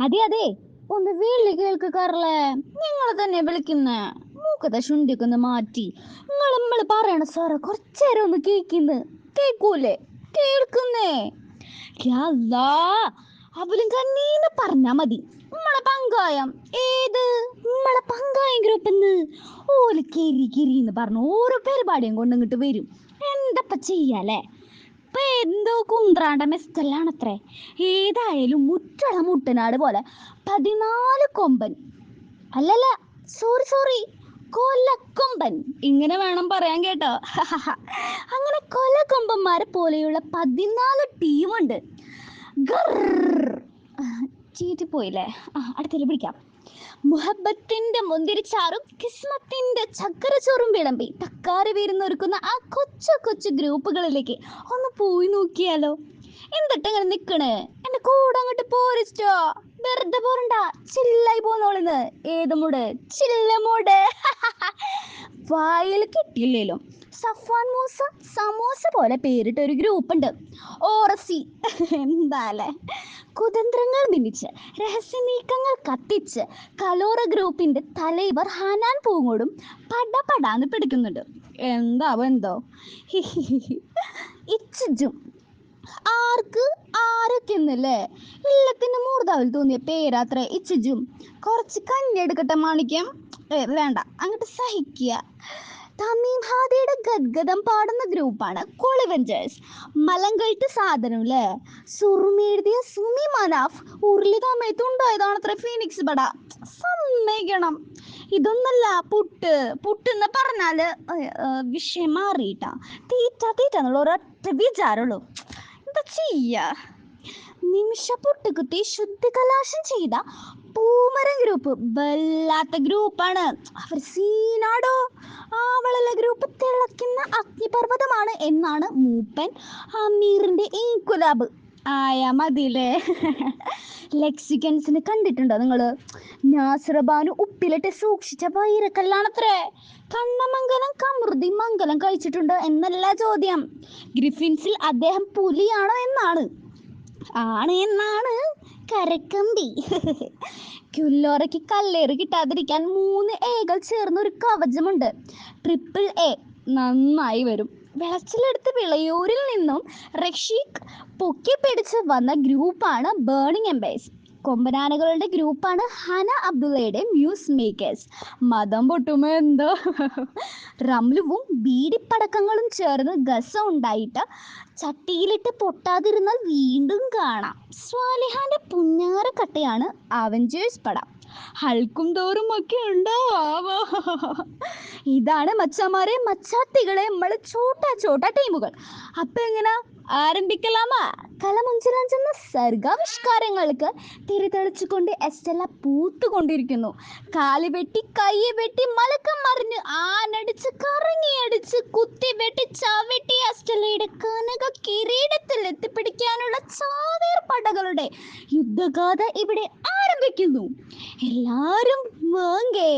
അതെ അതെ. ഒന്ന് വീട്ടിൽ കേൾക്ക് കാറല്ലേ നിങ്ങൾ തന്നെ വിളിക്കുന്ന മൂക്കത്തെ ശുണ്ടിയൊക്കെ ഒന്ന് മാറ്റി. നിങ്ങൾ നമ്മൾ പറയണ സാറേ കുറച്ചേരം ഒന്ന് കേൾക്കുന്നു? കേൾക്കൂലേ കേൾക്കുന്നേ അവലും കണ്ണീന്ന് പറഞ്ഞാ മതി. നമ്മളെ പങ്കായം ഏത്? നമ്മളെ പങ്കായം ഗ്രൂപ്പ് ഓൽ കിരി കിരി എന്ന് പറഞ്ഞു ഓരോ പരിപാടിയും കൊണ്ട് വരും. എന്തപ്പ ചെയ്യാലേ ഇപ്പൊ എന്തോ കുന്ത്രാണ്ട മെസ്റ്റലാണത്രേ ഏതായാലും മുറ്റള മുട്ടനാട് പോലെ പതിനാല് കൊമ്പൻ. അല്ലല്ല സോറി സോറി കൊലക്കൊമ്പൻ. ഇങ്ങനെ വേണം പറയാൻ കേട്ടോ. അങ്ങനെ കൊലക്കൊമ്പന്മാരെ പോലെയുള്ള പതിനാല് ടീമുണ്ട്. ചീറ്റിപ്പോയില്ലേ? ആ അടുത്തേൽ പിടിക്കാം മുഹബത്തിന്റെ മുന്തിരിച്ചാറും കിസ്മത്തിന്റെ ചക്കരച്ചോറും വിളമ്പി തക്കാറി വീരുന്നൊരുക്കുന്ന ആ കൊച്ചു കൊച്ചു ഗ്രൂപ്പുകളിലേക്ക് ഒന്ന് പോയി നോക്കിയാലോ? എന്നിട്ട് ഇങ്ങനെ നിക്കണേ? എന്റെ കൂടെ അങ്ങോട്ട് പോരിച്ചോ വെറുതെ പോരണ്ട ചില്ലായി പോന്നോളിന്ന്. ഏത് മൂട്? ചില്ല മൂട്. വായിൽ കിട്ടിയില്ലേലും. സഫാൻ മൂസ സമോസ പോലെ പേരിട്ട ഒരു ഗ്രൂപ്പ് ഉണ്ട്. ഓറസി. എന്താല്ലേ? കുതന്ത്രങ്ങൾ മിന്നിച്ച് രഹസ്യ നീക്കങ്ങൾ കത്തിച്ച് കലോറ ഗ്രൂപ്പിന്റെ തലൈവർ ഹനാൻ പൂങ്ങോടും പടപടാന്ന് പിടിക്കുന്നുണ്ട്. എന്താവോ എന്തോ? ഇച്ചും ആർക്ക്? ആരൊക്കെന്നല്ലേ ഇല്ലത്തിന് മൂർധാവിൽ തോന്നിയ പേരാത്ര ഇച്ചും കുറച്ച് കഞ്ഞെടുക്കട്ടെ മാണിക്യം. വേണ്ട അങ്ങോട്ട് സഹിക്കുക. തമീം ഹാദിയുടെ ഗദ്ഗതം പാടുന്ന ഗ്രൂപ്പാണ് കോളിവെഞ്ചേഴ്സ്. മലങ്കൾട്ട് സാധനം അല്ലേ സുറുമെഴുതിയ സുമി മനാഫ് ഉരുളി തമയത്തുണ്ടായതാണ് അത്ര ഫീനിക്സ് പട. സമ്മതിക്കണം. ഇതൊന്നല്ല പുട്ട്. പുട്ടെന്ന് പറഞ്ഞാൽ വിഷയം മാറിയിട്ടാ. തീറ്റ തീറ്റ എന്നുള്ള ഒരൊറ്റ വിചാരമുള്ളൂ. എന്താ ചെയ്യാ? നിമിഷ പൊട്ടുകുത്തി ശുദ്ധികലാശം ചെയ്ത പൂമരം ഗ്രൂപ്പ്. വല്ലാത്ത ഗ്രൂപ്പാണ്. അവർ സീനാടോ? അഗ്നിപർവതമാണ് എന്നാണ് മൂപ്പൻ അമീറിന്റെ കുലാബ് ആയ ലെക്സിക്കൻസിന് കണ്ടിട്ടുണ്ടോ നിങ്ങൾ നാസറബാനു ഉപ്പിലിട്ട് സൂക്ഷിച്ച വൈരക്കല്ലാണത്രേ. കണ്ണമംഗലം കമൃതി മംഗലം കഴിച്ചിട്ടുണ്ട് എന്നല്ല ചോദ്യം. ഗ്രിഫിൻസിൽ അദ്ദേഹം പുലിയാണോ എന്നാണ്. ആണ് എന്നാണ്. കരക്കമ്പി. ക്യുല്ലോറയ്ക്ക് കല്ലേറ് കിട്ടാതിരിക്കാൻ മൂന്ന് എകൾ ചേർന്ന് ഒരു കവചമുണ്ട്. ട്രിപ്പിൾ എ നന്നായി വരും. വിളച്ചിലെടുത്ത് വിളയൂരിൽ നിന്നും റഷീഖ് പൊക്കി പിടിച്ച് വന്ന ഗ്രൂപ്പാണ് ബേണിംഗ് എംബേസ് കൊമ്പനാനകളുടെ ഗ്രൂപ്പാണ് ഹന അബ്ദുള്ളയുടെ മ്യൂസ് മേക്കേഴ്സ് മതം പൊട്ടുമോ എന്തോ? റംലുവും ബീഡിപ്പടക്കങ്ങളും ചേർന്ന് ഗസ ഉണ്ടായിട്ട് ചട്ടിയിലിട്ട് പൊട്ടാതിരുന്നാൽ വീണ്ടും കാണാം. സ്വാലിഹാന്റെ പുഞ്ഞാറക്കട്ടയാണ് അവഞ്ചേഴ്സ് പടം. ഹൾക്കും തോറും ഒക്കെ ഉണ്ടാവോ ഇതാണ് മച്ചമാരെ മച്ചാത്തികളെ നമ്മളെ ചോട്ട ചോട്ട ടീമുകൾ. അപ്പൊ എങ്ങനെ? ആരംഭിക്കലാമാ? കലമുഞ്ചിലഞ്ചെന്ന സർഗാവിഷ്കാരങ്ങൾക്ക് തിരിതെളിച്ചുകൊണ്ട് എസ്റ്റെല്ല പൂത്തുകൊണ്ടിരിക്കുന്നു. കാൽ വെട്ടി കൈ വെട്ടി മലക്കം മറിഞ്ഞ് ആനടിച്ച് കറങ്ങിയടിച്ച് കുത്തി വെട്ടി ചവിട്ടി എസ്റ്റെല്ലയുടെ കനക കിരീടത്തിൽ എത്തിപ്പിടിക്കാനുള്ള ചാവേർ പടകളുടെ യുദ്ധഗാഥ ഇവിടെ ആരംഭിക്കുന്നു എല്ലാരും വാങ്ങേ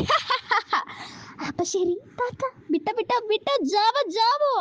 അപ്പൊ ശരി താത്ത. വിട്ട വിട്ട വിട്ട ജാവ ജാവോ.